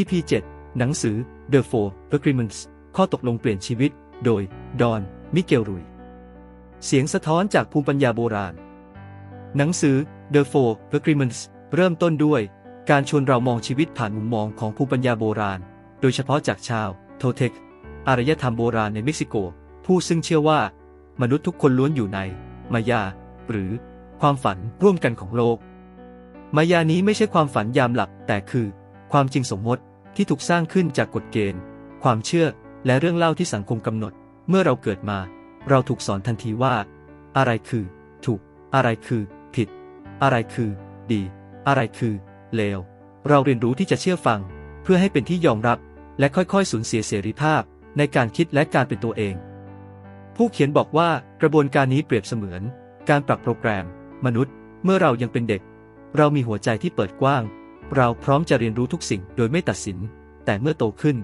EP 7 หนังสือ The Four Agreements ข้อตกลงเปลี่ยนชีวิต โดย ดอน มิเกลรุย เสียงสะท้อนจากภูมิปัญญาโบราณ หนังสือ The Four Agreements เริ่มต้นด้วย การชวนเรามองชีวิตผ่านมุมมองของภูมิปัญญาโบราณ โดยเฉพาะจากชาว โทเทค อารยธรรมโบราณในเม็กซิโก ผู้ซึ่งเชื่อว่า มนุษย์ทุกคนล้วนอยู่ใน มายา หรือ ความฝันร่วมกันของโลก มายานี้ไม่ใช่ความฝันยามหลับแต่คือ ความจริงสมมติที่ถูกสร้างขึ้นจากกฎเกณฑ์ ความเชื่อและเรื่องเล่าที่สังคมกำหนด เมื่อเราเกิดมา เราถูกสอนทันทีว่า อะไรคือ ถูก อะไรคือ ผิด อะไรคือ ดี อะไรคือ เลว เราเรียนรู้ที่จะเชื่อฟัง เพื่อให้เป็นที่ยอมรับ และค่อยๆ สูญเสียเสรีภาพ ในการคิดและการเป็นตัวเอง ผู้เขียนบอกว่ากระบวนการนี้เปรียบเสมือน การปรับโปรแกรม มนุษย์ เมื่อเรายังเป็นเด็ก เรามีหัวใจที่เปิดกว้าง เราพร้อมจะเรียนรู้ทุกสิ่งโดยไม่ตัดสิน แต่เมื่อโตขึ้น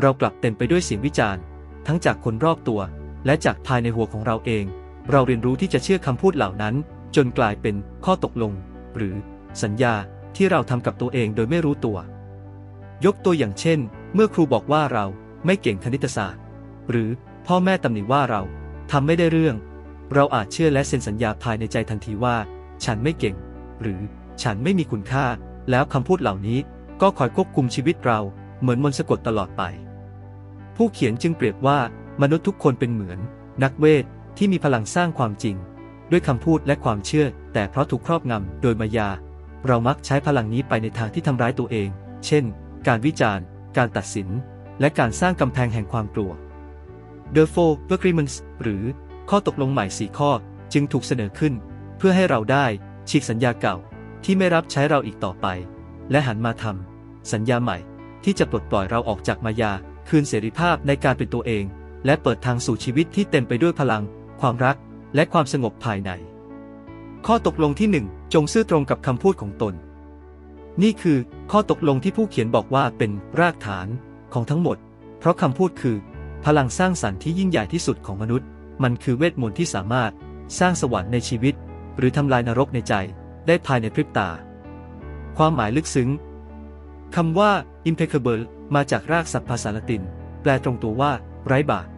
เรากลับเต็มไปด้วยเสียงวิจารณ์ ทั้งจากคนรอบตัว และจากภายในหัวของเราเอง เราเรียนรู้ที่จะเชื่อคำพูดเหล่านั้น จนกลายเป็นข้อตกลง หรือสัญญาที่เราทำกับตัวเองโดยไม่รู้ตัว ยกตัวอย่างเช่น เมื่อครูบอกว่าเราไม่เก่งคณิตศาสตร์ หรือพ่อแม่ตำหนิว่าเราทำไม่ได้เรื่อง เราอาจเชื่อและเซ็นสัญญาภายในใจทันทีว่า ฉันไม่เก่ง หรือฉันไม่มีคุณค่า แล้วคำพูดเหล่านี้ก็คอยควบคุมชีวิตเราเหมือนมนต์สะกดตลอดไป ผู้เขียนจึงเปรียบว่ามนุษย์ทุกคนเป็นเหมือน นักเวทที่มีพลังสร้างความจริง ด้วยคำพูดและความเชื่อ แต่เพราะถูกครอบงำโดยมายา เรามักใช้พลังนี้ไปในทางที่ทำร้ายตัวเอง เช่น การวิจารณ์ การตัดสิน และการสร้างกำแพงแห่งความกลัว The Four Agreements หรือข้อตกลงใหม่4ข้อจึงถูกเสนอขึ้น เพื่อให้เราได้ฉีกสัญญาเก่า ที่ไม่รับใช้เราอีกต่อไป และหันมาทำสัญญาใหม่ ที่จะปลดปล่อยเราออกจากมายา คืนเสรีภาพในการเป็นตัวเอง และเปิดทางสู่ชีวิตที่เต็มไปด้วยพลัง ความรัก และความสงบภายใน ข้อตกลงที่ 1 จงซื่อตรงกับคำพูดของตน นี่คือข้อตกลงที่ผู้เขียนบอกว่าเป็นรากฐานของทั้งหมด เพราะคำพูดคือ พลังสร้างสรรค์ที่ยิ่งใหญ่ที่สุดของมนุษย์ มันคือเวทมนต์ที่สามารถ สร้างสวรรค์ในชีวิต หรือทำลายนรกในใจ ได้ภายในพริบตา ความหมายลึกซึ้งคำว่า impeccable มาจากรากศัพท์ภาษาละติน แปลตรงตัวว่า ไร้บาป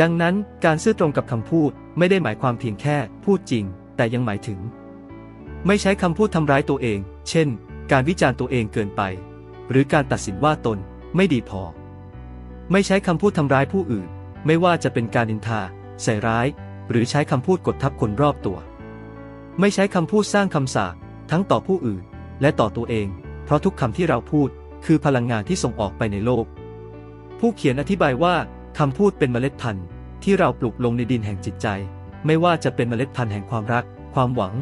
ดังนั้นการซื่อตรงกับคำพูดไม่ได้หมายความเพียงแค่พูดจริง แต่ยังหมายถึง ไม่ใช้คำพูดทำร้ายตัวเอง เช่น การวิจารณ์ตัวเองเกินไป หรือการตัดสินว่าตนไม่ดีพอ ไม่ใช้คำพูดทำร้ายผู้อื่น ไม่ว่าจะเป็นการนินทา ใส่ร้าย หรือใช้คำพูดกดทับคนรอบตัว ไม่ใช้คำพูดสร้างคำสาปทั้งต่อผู้อื่น และต่อตัวเอง เพราะทุกคำที่เราพูด คือพลังงานที่ส่งออกไปในโลก ผู้เขียนอธิบายว่าคำพูดเป็นเมล็ดพันธุ์ ที่เราปลูกลงในดินแห่งจิตใจ ไม่ว่าจะเป็นเมล็ดพันธุ์แห่งความรัก ความหวัง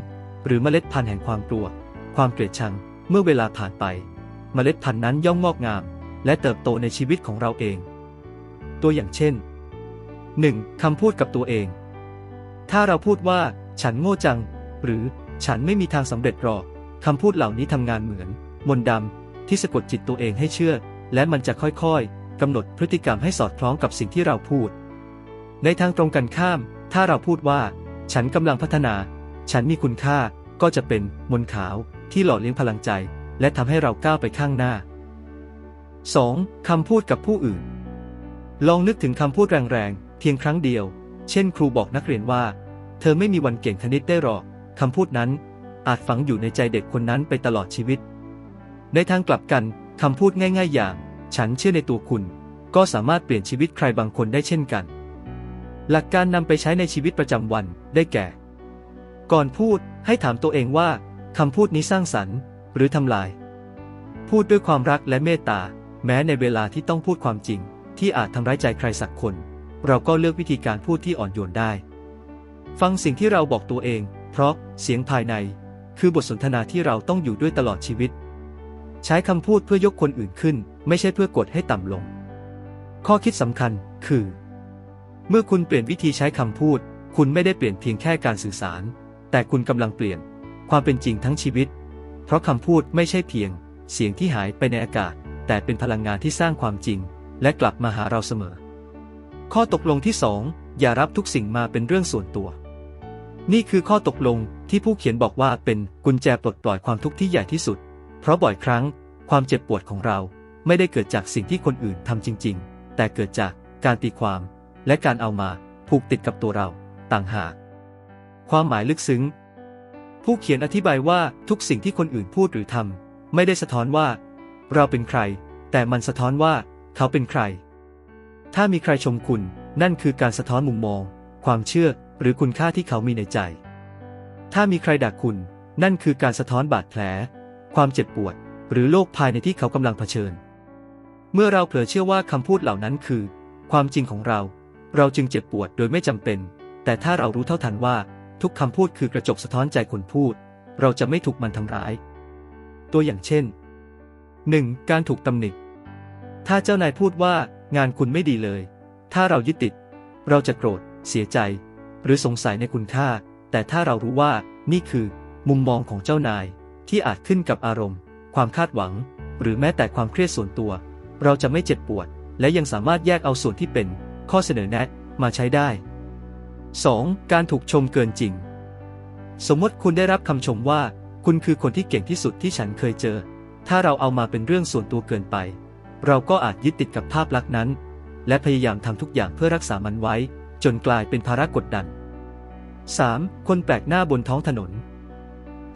หรือเมล็ดพันธุ์แห่งความกลัว ความเกลียดชัง เมื่อเวลาผ่านไป เมล็ดพันธุ์นั้นย่อมงอกงาม และเติบโตในชีวิตของเราเอง ตัวอย่างเช่น 1. คำพูดกับตัวเอง ถ้าเราพูดว่า ฉันโง่จัง หรือฉันไม่มีทางสำเร็จหรอกคำพูดเหล่านี้ทำงานเหมือน มนต์ดำที่สะกดจิตตัวเองให้เชื่อ และมันจะค่อยๆกำหนดพฤติกรรมให้สอดคล้องกับสิ่งที่เราพูด ในทางตรงกันข้าม ถ้าเราพูดว่า ฉันกำลังพัฒนา ฉันมีคุณค่าก็จะเป็นมนต์ขาวที่หล่อเลี้ยงพลังใจ และทำให้เราก้าวไปข้างหน้า 2. คำพูดกับผู้อื่น ลองนึกถึงคำพูดแรงๆ เพียงครั้งเดียว เช่น ครูบอกนักเรียนว่า เธอไม่มีวันเก่งคณิตได้หรอก คำพูดนั้นอาจฝังอยู่ในใจเด็กคนนั้นไปตลอดชีวิต ในทางกลับกันคำพูดง่าย ๆ อย่าง ฉันเชื่อในตัวคุณ ก็สามารถเปลี่ยนชีวิตใครบางคนได้เช่นกัน หลักการนำไปใช้ในชีวิตประจำวันได้แก่ ก่อนพูดให้ถามตัวเองว่าคำพูดนี้สร้างสรรค์ หรือทำลาย พูดด้วยความรักและเมตตา แม้ในเวลาที่ต้องพูดความจริง ที่อาจทำร้ายใจใครสักคน เราก็เลือกวิธีการพูดที่อ่อนโยนได้ ฟังสิ่งที่เราบอกตัวเอง เพราะเสียงภายใน คือบทสนทนาที่เราต้องอยู่ด้วยตลอดชีวิต ใช้คำพูดเพื่อยกคนอื่นขึ้น ไม่ใช่เพื่อกดให้ต่ำลง ข้อคิดสำคัญคือ เมื่อคุณเปลี่ยนวิธีใช้คำพูด คุณไม่ได้เปลี่ยนเพียงแค่การสื่อสาร แต่คุณกำลังเปลี่ยน ความเป็นจริงทั้งชีวิต เพราะคำพูดไม่ใช่เพียง เสียงที่หายไปในอากาศ แต่เป็นพลังงานที่สร้างความจริง และกลับมาหาเราเสมอ ข้อตกลงที่ 2 อย่ารับทุกสิ่งมาเป็นเรื่องส่วนตัว นี่คือข้อตกลงที่ผู้เขียนบอกว่าเป็นกุญแจปลดปล่อยความทุกข์ที่ใหญ่ที่สุด เพราะบ่อยครั้งความเจ็บปวดของเราไม่ได้เกิดจากสิ่งที่คนอื่นทำจริง ๆ แต่เกิดจากการตีความ และการเอามาผูกติดกับตัวเรา ต่างหาก ความหมายลึกซึ้ง ผู้เขียนอธิบายว่าทุกสิ่งที่คนอื่นพูดหรือทำไม่ได้สะท้อนว่า เราเป็นใคร แต่มันสะท้อนว่า เขาเป็นใคร ถ้ามีใครชมคุณ นั่นคือการสะท้อนมุมมอง ความเชื่อ หรือคุณค่าที่เขามีในใจ ถ้ามีใครด่าคุณ นั่นคือการสะท้อนบาดแผล ความเจ็บปวด หรือโลกภายในที่เขากำลังเผชิญ เมื่อเราเผลอเชื่อว่าคำพูดเหล่านั้นคือ ความจริงของเรา เราจึงเจ็บปวดโดยไม่จำเป็น แต่ถ้าเรารู้เท่าทันว่า ทุกคำพูดคือกระจกสะท้อนใจคนพูด เราจะไม่ถูกมันทำร้าย ตัวอย่างเช่น 1. การถูกตำหนิ ถ้าเจ้านายพูดว่างานคุณไม่ดีเลย ถ้าเรายึดติด เราจะโกรธ เสียใจ หรือสงสัยในคุณค่า แต่ถ้าเรารู้ว่านี่คือ มุมมองของเจ้านาย ที่อาจขึ้นกับอารมณ์ ความคาดหวัง หรือแม้แต่ความเครียดส่วนตัว เราจะไม่เจ็บปวด และยังสามารถแยกเอาส่วนที่เป็น ข้อเสนอแนะมาใช้ได้ 2. การถูกชมเกินจริง สมมติคุณได้รับคำชมว่า คุณคือคนที่เก่งที่สุดที่ฉันเคยเจอ ถ้าเราเอามาเป็นเรื่องส่วนตัวเกินไป เราก็อาจยึดติดกับภาพลักษณ์นั้น และพยายามทำทุกอย่างเพื่อรักษามันไว้ จนกลายเป็นภาระกดดัน 3. คนแปลกหน้าบนท้องถนน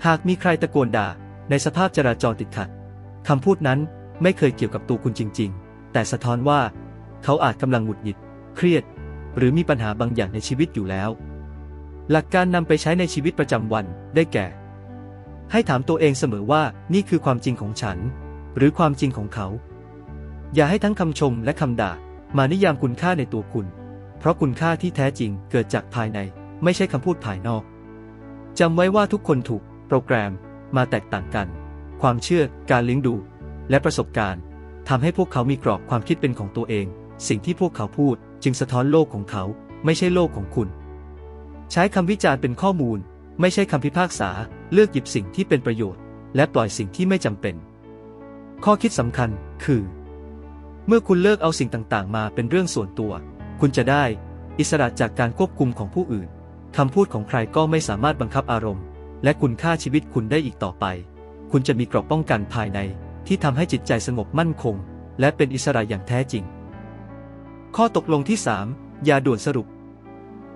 หากมีใครตะโกนด่า ในสภาพจราจรติดขัดคำพูดนั้นไม่เคยเกี่ยวกับตัวคุณจริง ๆ แต่สะท้อนว่า เขาอาจกำลังหงุดหงิด เครียด หรือมีปัญหาบางอย่างในชีวิตอยู่แล้ว หลักการนำไปใช้ในชีวิตประจำวันได้แก่ ให้ถามตัวเองเสมอว่านี่คือความจริงของฉัน หรือความจริงของเขา อย่าให้ทั้งคำชมและคำด่ามานิยามคุณค่าในตัวคุณ เพราะคุณค่าที่แท้จริงเกิดจากภายใน ไม่ใช่คำพูดภายนอกจำไว้ว่าทุกคนถูก โปรแกรมมาแตกต่างกัน ความเชื่อ การเลี้ยงดู และประสบการณ์ทำให้พวกเขามีกรอบความคิดเป็นของตัวเอง สิ่งที่พวกเขาพูดจึงสะท้อนโลกของเขา ไม่ใช่โลกของคุณ ใช้คำวิจารณ์เป็นข้อมูล ไม่ใช่คำพิพากษา เลือกหยิบสิ่งที่เป็นประโยชน์ และปล่อยสิ่งที่ไม่จำเป็น ข้อคิดสำคัญคือ เมื่อคุณเลิกเอาสิ่งต่างๆ มาเป็นเรื่องส่วนตัว คุณจะได้ อิสระจากการควบคุมของผู้อื่นคำพูดของใครก็ไม่สามารถบังคับอารมณ์ และคุณค่าชีวิตคุณได้อีกต่อไป คุณจะมีกรอบป้องกันภายใน ที่ทำให้จิตใจสงบมั่นคง และเป็นอิสระอย่างแท้จริง ข้อตกลงที่ 3 อย่าด่วนสรุป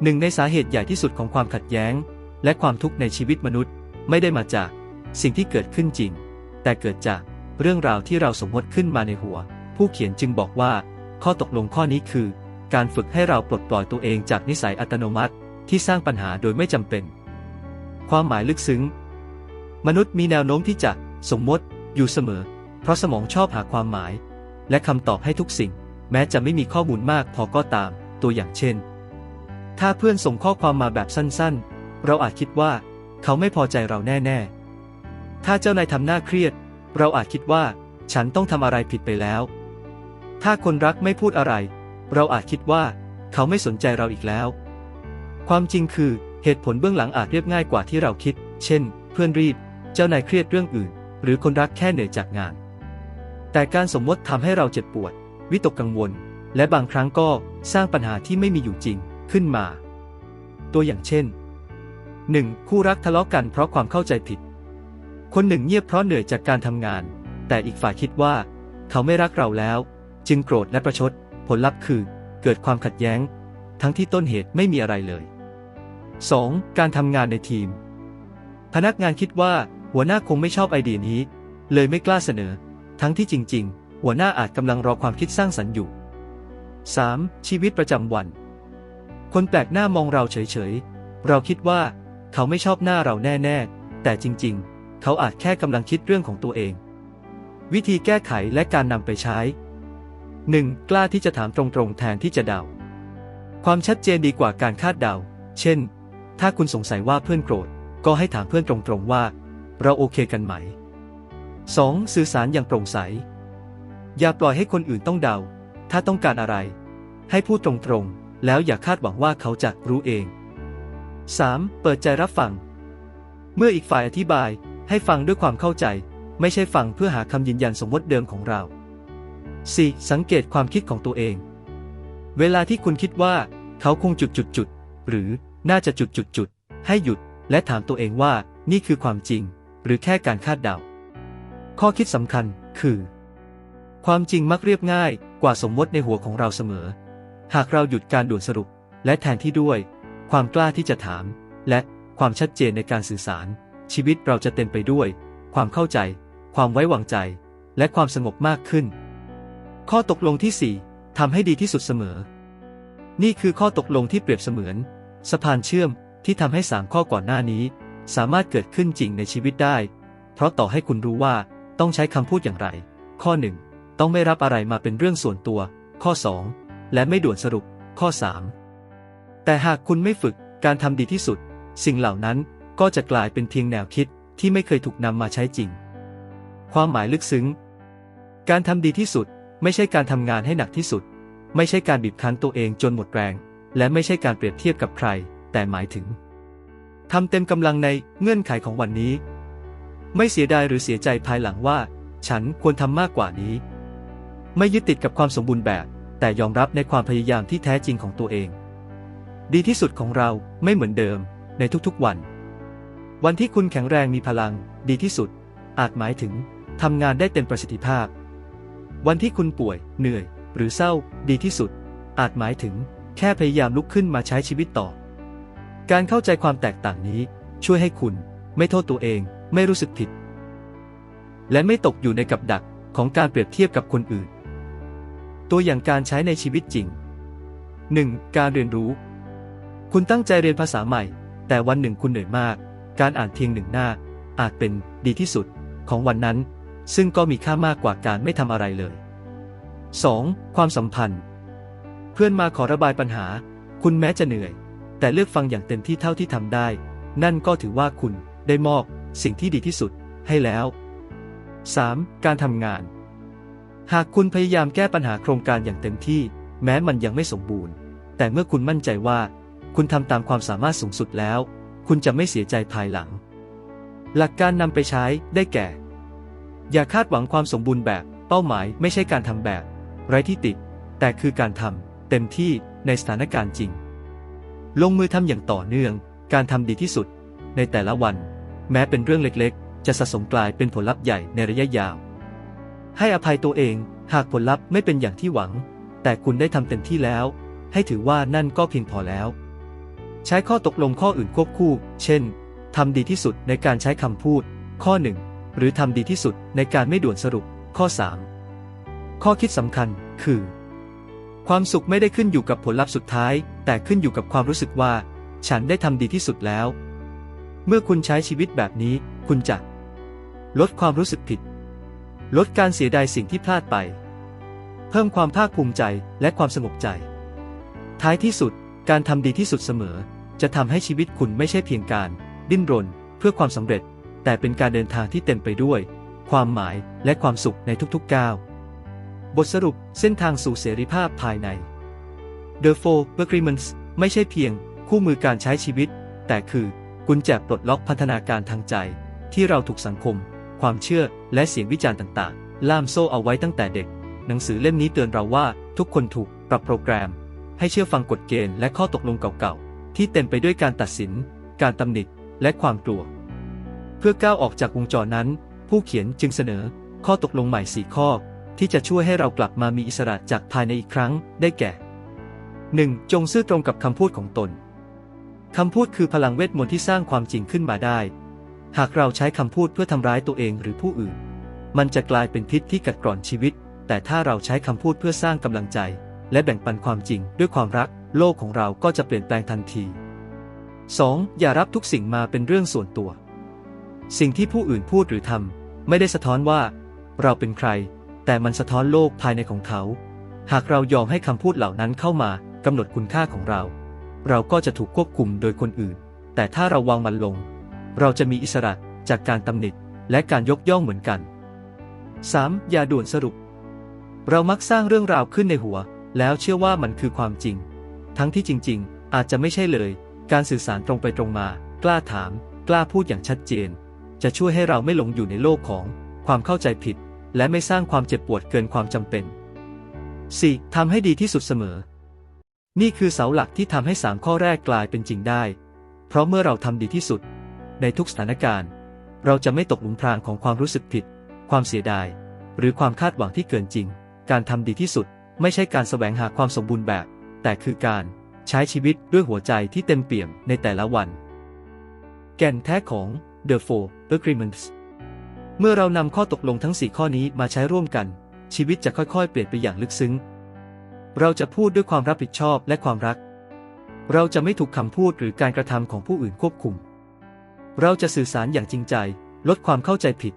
หนึ่งในสาเหตุใหญ่ที่สุดของความขัดแย้ง และความทุกข์ในชีวิตมนุษย์ ไม่ได้มาจากสิ่งที่เกิดขึ้นจริง แต่เกิดจากเรื่องราวที่เราสมมติขึ้นมาในหัว ผู้เขียนจึงบอกว่า ข้อตกลงข้อนี้คือ การฝึกให้เราปลดปล่อยตัวเองจากนิสัยอัตโนมัติที่สร้างปัญหาโดยไม่จำเป็น ความหมายลึกซึ้ง มนุษย์มีแนวโน้มที่จะสมมติอยู่เสมอ เพราะสมองชอบหาความหมาย และคำตอบให้ทุกสิ่ง แม้จะไม่มีข้อมูลมากพอก็ตาม ตัวอย่างเช่น ถ้าเพื่อนส่งข้อความมาแบบสั้นๆ เราอาจคิดว่า เขาไม่พอใจเราแน่ ๆ ถ้าเจ้านายทำหน้าเครียด เราอาจคิดว่า ฉันต้องทำอะไรผิดไปแล้ว ถ้าคนรักไม่พูดอะไร เราอาจคิดว่า เขาไม่สนใจเราอีกแล้ว ความจริงคือเหตุผลเบื้องหลังอาจเรียบง่ายกว่าที่เราคิด เช่น เพื่อนรีบ เจ้านายเครียดเรื่องอื่น หรือคนรักแค่เหนื่อยจากงาน แต่การสมมติทำให้เราเจ็บปวด วิตกกังวล และบางครั้งก็สร้างปัญหาที่ไม่มีอยู่จริงขึ้นมา ตัวอย่างเช่น 1. คู่รักทะเลาะกันเพราะความเข้าใจผิด คนหนึ่งเงียบเพราะเหนื่อยจากการทำงาน แต่อีกฝ่ายคิดว่า เขาไม่รักเราแล้ว จึงโกรธและประชด ผลลัพธ์คือ เกิดความขัดแย้ง ทั้งที่ต้นเหตุไม่มีอะไรเลย 2. การทำงานในทีม พนักงานคิดว่า หัวหน้าคงไม่ชอบไอเดียนี้ เลยไม่กล้าเสนอ ทั้งที่จริง ๆ หัวหน้าอาจกำลังรอความคิดสร้างสรรค์อยู่ 3. ชีวิตประจำวัน คนแปลกหน้ามองเราเฉยๆ เราคิดว่า เขาไม่ชอบหน้าเราแน่ ๆ แต่จริง ๆ เขาอาจแค่กำลังคิดเรื่องของตัวเอง วิธีแก้ไขและการนำไปใช้ 1. กล้าที่จะถามตรงๆ แทนที่จะเดา ความชัดเจนดีกว่าการคาดเดา เช่น ถ้าคุณสงสัยว่าเพื่อนโกรธ ก็ให้ถามเพื่อนตรงๆว่า เราโอเคกันไหม 2. สื่อสารอย่างโปร่งใส อย่าปล่อยให้คนอื่นต้องเดา ถ้าต้องการอะไร ให้พูดตรงๆ แล้วอย่าคาดหวังว่าเขาจะรู้เอง 3. เปิดใจรับฟัง เมื่ออีกฝ่ายอธิบายให้ฟังด้วยความเข้าใจ ไม่ใช่ฟังเพื่อหาคำยืนยันสมมติเดิมของเรา 4. สังเกตความคิดของตัวเอง เวลาที่คุณคิดว่า เขาคงจุดจุดจุดหรือน่าจะจุดจุดจุดให้หยุด และถามตัวเองว่า นี่คือความจริง หรือแค่การคาดเดา ข้อคิดสำคัญคือ ความจริงมักเรียบง่ายกว่าสมมติในหัวของเราเสมอ หากเราหยุดการด่วนสรุป และแทนที่ด้วย ความกล้าที่จะถาม และความชัดเจนในการสื่อสาร ชีวิตเราจะเต็มไปด้วย ความเข้าใจ ความไว้วางใจ และความสงบมากขึ้น ข้อตกลงที่ 4ทำให้ดีที่สุดเสมอ นี่คือข้อตกลงที่เปรียบเสมือน สะพานเชื่อมที่ทำให้สามข้อก่อนหน้านี้ สามารถเกิดขึ้นจริงในชีวิตได้ เพราะต่อให้คุณรู้ว่าต้องใช้คำพูดอย่างไร ข้อ 1 ต้องไม่รับอะไรมาเป็นเรื่องส่วนตัว ข้อ 2 และไม่ด่วนสรุป ข้อ 3 แต่หากคุณไม่ฝึกการทำดีที่สุด สิ่งเหล่านั้นก็จะกลายเป็นเพียงแนวคิดที่ไม่เคยถูกนำมาใช้จริง ความหมายลึกซึ้ง การทำดีที่สุด ไม่ใช่การทำงานให้หนักที่สุด ไม่ใช่การบีบคั้นตัวเองจนหมดแรง และไม่ใช่การเปรียบเทียบกับใคร แต่หมายถึงทำเต็มกำลังในเงื่อนไขของวันนี้ ไม่เสียดายหรือเสียใจภายหลังว่า ฉันควรทำมากกว่านี้ ไม่ยึดติดกับความสมบูรณ์แบบ แต่ยอมรับในความพยายามที่แท้จริงของตัวเอง ดีที่สุดของเราไม่เหมือนเดิม ในทุกๆวัน วันที่คุณแข็งแรงมีพลัง ดีที่สุด อาจหมายถึงทำงานได้เต็มประสิทธิภาพ วันที่คุณป่วย เหนื่อย หรือเศร้า ดีที่สุด อาจหมายถึง แค่พยายามลุกขึ้นมาใช้ชีวิตต่อ การเข้าใจความแตกต่างนี้ ช่วยให้คุณ ไม่โทษตัวเอง ไม่รู้สึกผิด และไม่ตกอยู่ในกับดักของการเปรียบเทียบกับคนอื่น ตัวอย่างการใช้ในชีวิตจริง 1. การเรียนรู้ คุณตั้งใจเรียนภาษาใหม่ แต่วันหนึ่งคุณเหนื่อยมาก การอ่านเพียงหนึ่งหน้า อาจเป็นดีที่สุดของวันนั้น ซึ่งก็มีค่ามากกว่าการไม่ทำอะไรเลย 2. ความสัมพันธ์ เพื่อนมาขอระบายปัญหา คุณแม้จะเหนื่อย แต่เลือกฟังอย่างเต็มที่เท่าที่ทำได้ นั่นก็ถือว่าคุณได้มอบสิ่งที่ดีที่สุดให้แล้ว 3. การทำงาน หากคุณพยายามแก้ปัญหาโครงการอย่างเต็มที่ แม้มันยังไม่สมบูรณ์ แต่เมื่อคุณมั่นใจว่า คุณทำตามความสามารถสูงสุดแล้ว คุณจะไม่เสียใจภายหลัง หลักการนำไปใช้ได้แก่ อย่าคาดหวังความสมบูรณ์แบบ เป้าหมายไม่ใช่การทำแบบ ไร้ที่ติดแต่คือการทำเต็มที่ในสถานการณ์จริง ลงมือทำอย่างต่อเนื่อง การทำดีที่สุด ในแต่ละวัน แม้เป็นเรื่องเล็กๆ จะสะสมกลายเป็นผลลัพธ์ใหญ่ในระยะยาว ให้อภัยตัวเองหากผลลัพธ์ไม่เป็นอย่างที่หวัง แต่คุณได้ทำเต็มที่แล้ว ให้ถือว่านั่นก็เพียงพอแล้ว ใช้ข้อตกลงข้ออื่นควบคู่ เช่นทำดีที่สุดในการใช้คำพูด ข้อหนึ่ง หรือทำดีที่สุดในการไม่ด่วนสรุป ข้อ 3 ข้อคิดสำคัญ คือ ความสุขไม่ได้ขึ้นอยู่กับผลลัพธ์สุดท้าย แต่ขึ้นอยู่กับความรู้สึกว่า ฉันได้ทำดีที่สุดแล้ว เมื่อคุณใช้ชีวิตแบบนี้ คุณจะ ลดความรู้สึกผิด ลดการเสียดายสิ่งที่พลาดไป เพิ่มความภาคภูมิใจและความสงบใจ ท้ายที่สุดการทำดีที่สุดเสมอ จะทำให้ชีวิตคุณไม่ใช่เพียงการ ดิ้นรน เพื่อความสำเร็จ แต่เป็นการเดินทางที่เต็มไปด้วย ความหมายและความสุขในทุกๆก้าว บทสรุปเส้นทางสู่เสรีภาพภายใน The Four Agreements ไม่ใช่เพียงคู่มือการใช้ชีวิต แต่คือกุญแจปลดล็อกพัฒนาการทางใจ ที่เราถูกสังคม ความเชื่อและเสียงวิจารณ์ต่างๆ ล่ามโซ่เอาไว้ตั้งแต่เด็ก หนังสือเล่มนี้เตือนเราว่าทุกคนถูกปรับโปรแกรม ให้เชื่อฟังกฎเกณฑ์และข้อตกลงเก่าๆ ที่เต็มไปด้วยการตัดสิน การตำหนิและความกลัว เพื่อก้าวออกจากวงจรนั้น ผู้เขียนจึงเสนอ ข้อตกลงใหม่สี่ข้อ ที่จะช่วยให้เรากลับมามีอิสระจากภายในอีกครั้ง ได้แก่ 1. จงซื่อตรงกับคำพูดของตนคำพูดคือพลังเวทมนต์ที่สร้างความจริงขึ้นมาได้ หากเราใช้คำพูดเพื่อทำร้ายตัวเองหรือผู้อื่น มันจะกลายเป็นพิษที่กัดกร่อนชีวิต แต่ถ้าเราใช้คำพูดเพื่อสร้างกำลังใจ และแบ่งปันความจริงด้วยความรัก โลกของเราก็จะเปลี่ยนแปลงทันที 2. อย่ารับทุกสิ่งมาเป็นเรื่องส่วนตัว สิ่งที่ผู้อื่นพูดหรือทำไม่ได้สะท้อนว่า เราเป็นใคร แต่มันสะท้อนโลกภายในของเขา หากเรายอมให้คำพูดเหล่านั้นเข้ามากำหนดคุณค่าของเรา เราก็จะถูกควบคุมโดยคนอื่น แต่ถ้าเราวางมันลง เราจะมีอิสระจากการตำหนิและการยกย่องเหมือนกัน 3. อย่าด่วนสรุป เรามักสร้างเรื่องราวขึ้นในหัว แล้วเชื่อว่ามันคือความจริง ทั้งที่จริง ๆ อาจจะไม่ใช่เลย การสื่อสารตรงไปตรงมา กล้าถาม กล้าพูดอย่างชัดเจน จะช่วยให้เราไม่หลงอยู่ในโลกของความเข้าใจผิด และไม่สร้างความเจ็บปวดเกินความจำเป็น 4. ทำให้ดีที่สุดเสมอ นี่คือเสาหลักที่ทำให้สามข้อแรกกลายเป็นจริงได้ เพราะเมื่อเราทำดีที่สุด ในทุกสถานการณ์ เราจะไม่ตกหลุมพรางของความรู้สึกผิด ความเสียดาย หรือความคาดหวังที่เกินจริง การทำดีที่สุด ไม่ใช่การแสวงหาความสมบูรณ์แบบ แต่คือการใช้ชีวิตด้วยหัวใจที่เต็มเปี่ยมในแต่ละวัน แก่นแท้ของ The Four Agreements เมื่อเรานำข้อตกลงทั้ง 4 ข้อนี้มาใช้ร่วมกัน ชีวิตจะค่อยๆ เปลี่ยนไปอย่างลึกซึ้ง เราจะพูดด้วยความรับผิดชอบและความรัก เราจะไม่ถูกคำพูดหรือการกระทำของผู้อื่นควบคุม เราจะสื่อสารอย่างจริงใจ ลดความเข้าใจผิด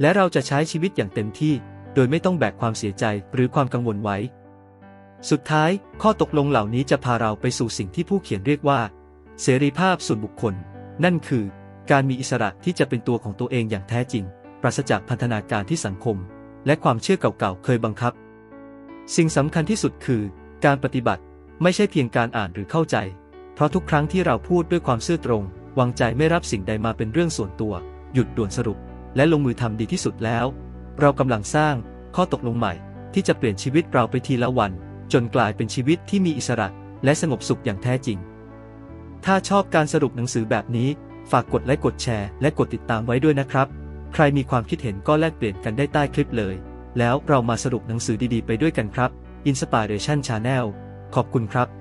และเราจะใช้ชีวิตอย่างเต็มที่ โดยไม่ต้องแบกความเสียใจหรือความกังวลไว้ สุดท้าย ข้อตกลงเหล่านี้จะพาเราไปสู่สิ่งที่ผู้เขียนเรียกว่า เสรีภาพส่วนบุคคล นั่นคือ การมีอิสระที่จะเป็นตัวของตัวเองอย่างแท้จริง ปราศจากพันธนาการที่สังคม และความเชื่อเก่าๆ เคยบังคับ สิ่งสำคัญที่สุดคือ การปฏิบัติไม่ใช่เพียงการอ่านหรือเข้าใจ เพราะทุกครั้งที่เราพูดด้วยความซื่อตรง วางใจไม่รับสิ่งใดมาเป็นเรื่องส่วนตัว หยุดด่วนสรุป และลงมือทำดีที่สุดแล้ว เรากำลังสร้างข้อตกลงใหม่ ที่จะเปลี่ยนชีวิตเราไปทีละวัน จนกลายเป็นชีวิตที่มีอิสระ และสงบสุขอย่างแท้จริง ถ้าชอบการสรุปหนังสือแบบนี้ ฝากกดไลค์กดแชร์และกดติดตามไว้ด้วยนะครับ ใครมีความคิดเห็นก็แลกเปลี่ยนกันได้ใต้คลิปเลย แล้วเรามาสรุปหนังสือดีๆ ไปด้วยกันครับ Inspiration Channel ขอบคุณครับ